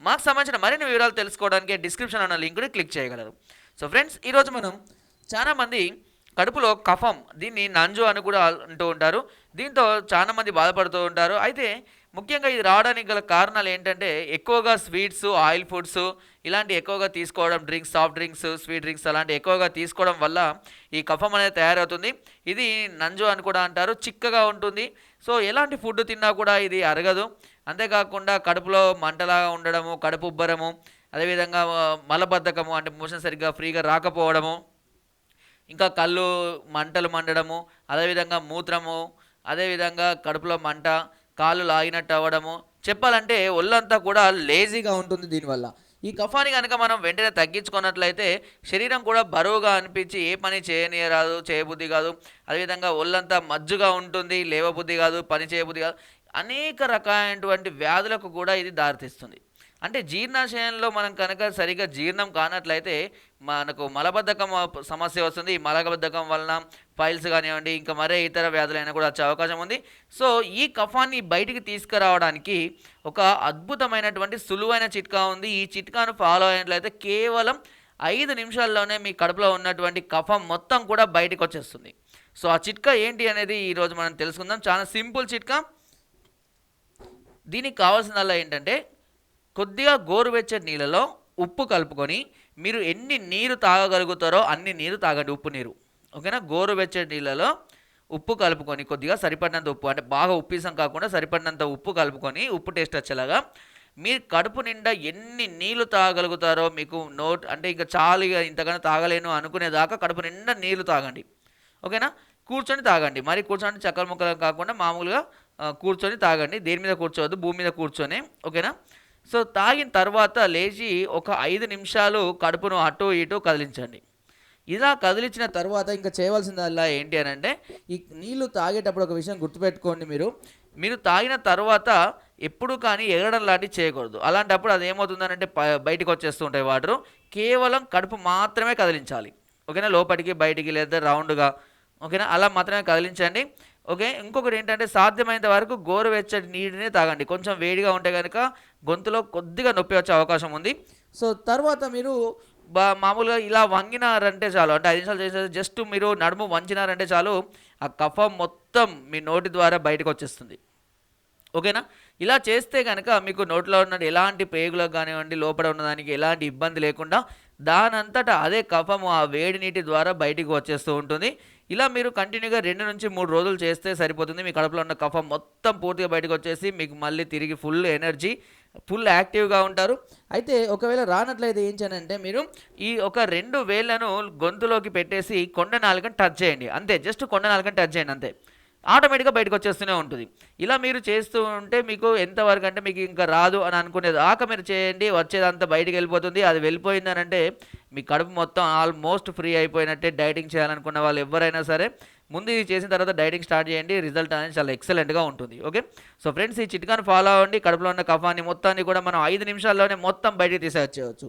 మాకు సంబంధించిన మరిన్ని వివరాలు తెలుసుకోవడానికి డిస్క్రిప్షన్ అన్న లింక్ని క్లిక్ చేయగలరు. సో ఫ్రెండ్స్ ఈరోజు మనం చాలామంది కడుపులో కఫం దీన్ని నంజు అని కూడా అంటూ ఉంటారు. దీంతో చాలామంది బాధపడుతూ ఉంటారు. అయితే ముఖ్యంగా ఇది రావడానికి గల కారణాలు ఏంటంటే ఎక్కువగా స్వీట్స్ ఆయిల్ ఫుడ్స్ ఇలాంటి ఎక్కువగా తీసుకోవడం drinks soft drinks sweet drinks అలాంటి ఎక్కువగా తీసుకోవడం వల్ల ఈ కఫం అనేది తయారవుతుంది. ఇది నంజు అని కూడా అంటారు. చిక్కగా ఉంటుంది. సో ఎలాంటి ఫుడ్ తిన్నా కూడా ఇది అరగదు. అంతేకాకుండా కడుపులో మంటలాగా ఉండడము కడుపు ఉబ్బరము అదేవిధంగా మలబద్ధకము అంటే మోషన్ సరిగ్గా ఫ్రీగా రాకపోవడము ఇంకా కళ్ళు మంటలు మండడము అదేవిధంగా మూత్రము అదేవిధంగా కడుపులో మంట కాళ్ళు లాగినట్టు అవ్వడము. చెప్పాలంటే ఒళ్ళంతా కూడా లేజీగా ఉంటుంది దీనివల్ల. ఈ కఫాని కనుక మనం వెంటనే తగ్గించుకున్నట్లయితే శరీరం కూడా బరువుగా అనిపించి ఏ పని చేయనీయరాదు చేయబుద్ధి కాదు. అదేవిధంగా ఒళ్ళంతా మజ్జుగా ఉంటుంది లేవబుద్ధి కాదు పని చేయబుద్ధి కాదు. అనేక రకాలైనటువంటి వ్యాధులకు కూడా ఇది దారితీస్తుంది. అంటే జీర్ణాశయంలో మనం కనుక సరిగా జీర్ణం కానట్లయితే మనకు మలబద్ధకం సమస్య వస్తుంది. ఈ మలబద్ధకం వలన ఫైల్స్ కానివ్వండి ఇంకా మరే ఇతర వ్యాధులైనా కూడా వచ్చే అవకాశం ఉంది. సో ఈ కఫాన్ని బయటికి తీసుకురావడానికి ఒక అద్భుతమైనటువంటి సులువైన చిట్కా ఉంది. ఈ చిట్కాను ఫాలో అయినట్లయితే కేవలం ఐదు నిమిషాల్లోనే మీ కడుపులో ఉన్నటువంటి కఫం మొత్తం కూడా బయటకు వచ్చేస్తుంది. సో ఆ చిట్కా ఏంటి అనేది ఈరోజు మనం తెలుసుకుందాం. చాలా సింపుల్ చిట్కా. దీనికి కావాల్సిందల్లా ఏంటంటే కొద్దిగా గోరువెచ్చని నీళ్ళలో ఉప్పు కలుపుకొని మీరు ఎన్ని నీరు తాగగలుగుతారో అన్ని నీరు తాగండి ఉప్పు నీరు. ఓకేనా? గోరువెచ్చని నీళ్ళలో ఉప్పు కలుపుకొని కొద్దిగా సరిపడినంత ఉప్పు అంటే బాగా ఉప్పిసం కాకుండా సరిపడినంత ఉప్పు కలుపుకొని ఉప్పు టేస్ట్ వచ్చేలాగా మీరు కడుపు నిండా ఎన్ని నీళ్ళు తాగలుగుతారో మీకు నోట్ అంటే ఇంకా చాలు ఇక ఇంతకన్నా తాగలేను అనుకునేదాకా కడుపు నిండా నీళ్ళు తాగండి. ఓకేనా? కూర్చొని తాగండి. మరి కూర్చొని చక్కెర ముక్కలు కాకుండా మామూలుగా కూర్చొని తాగండి. దేని మీద కూర్చోవద్దు భూమి మీద కూర్చొని. ఓకేనా? సో తాగిన తర్వాత లేచి ఒక ఐదు నిమిషాలు కడుపును అటు ఇటు కదిలించండి. ఇలా కదిలించిన తర్వాత ఇంకా చేయవలసిందల్లా ఏంటి అని అంటే ఈ నీళ్ళు తాగేటప్పుడు ఒక విషయం గుర్తుపెట్టుకోండి మీరు. మీరు తాగిన తర్వాత ఎప్పుడు కానీ ఎగరడం లాంటివి చేయకూడదు. అలాంటప్పుడు అది ఏమవుతుందనంటే బయటకు వచ్చేస్తూ ఉంటాయి వాటర్. కేవలం కడుపు మాత్రమే కదిలించాలి. ఓకేనా? లోపలికి బయటికి లేదా రౌండ్గా. ఓకేనా? అలా మాత్రమే కదిలించండి. ఓకే? ఇంకొకటి ఏంటంటే సాధ్యమైనంత వరకు గోరువెచ్చటి నీటిని తాగండి. కొంచెం వేడిగా ఉంటే కనుక గొంతులో కొద్దిగా నొప్పి వచ్చే అవకాశం ఉంది. సో తర్వాత మీరు బా మామూలుగా ఇలా వంగినారంటే చాలు. అంటే ఐదు నిమిషాలు చేసే జస్ట్ మీరు నడుము వంచినారంటే చాలు ఆ కఫం మొత్తం మీ నోటి ద్వారా బయటకు వచ్చేస్తుంది. ఓకేనా? ఇలా చేస్తే కనుక మీకు నోట్లో ఉన్న ఎలాంటి పేగులకు కానివ్వండి లోపల ఉన్నదానికి ఎలాంటి ఇబ్బంది లేకుండా దానంతటా అదే కఫము ఆ వేడి నీటి ద్వారా బయటికి వచ్చేస్తూ ఉంటుంది. ఇలా మీరు కంటిన్యూగా రెండు నుంచి మూడు రోజులు చేస్తే సరిపోతుంది. మీ కడుపులో ఉన్న కఫం మొత్తం పూర్తిగా బయటకు వచ్చేసి మీకు మళ్ళీ తిరిగి ఫుల్ ఎనర్జీ ఫుల్ యాక్టివ్గా ఉంటారు. అయితే ఒకవేళ రానట్లయితే ఏం చేయాలంటే మీరు ఈ ఒక రెండు వేళ్ళను గొంతులోకి పెట్టేసి కొండ నాలుగని టచ్ చేయండి. అంతే జస్ట్ కొండ నాలుగని టచ్ చేయండి అంతే. ఆటోమేటిక్గా బయటకు వచ్చేస్తూనే ఉంటుంది. ఇలా మీరు చేస్తూ ఉంటే మీకు ఎంతవరకు అంటే మీకు ఇంకా రాదు అని అనుకునేది ఆక మీరు చేయండి వచ్చేదంతా బయటకు వెళ్ళిపోతుంది. అది వెళ్ళిపోయిందని అంటే మీ కడుపు మొత్తం ఆల్మోస్ట్ ఫ్రీ అయిపోయినట్టే డైటింగ్ చేయాలనుకున్న వాళ్ళు ఎవరైనా సరే ముందు ఇది చేసిన తర్వాత డైటింగ్ స్టార్ట్ చేయండి రిజల్ట్ అనేది చాలా ఎక్సలెంట్గా ఉంటుంది. ఓకే? సో ఫ్రెండ్స్ ఈ చిట్కాను ఫాలో అవ్వండి. కడుపులో ఉన్న కఫాన్ని మొత్తాన్ని కూడా మనం ఐదు నిమిషాల్లోనే మొత్తం బయటికి తీసేయచ్చు.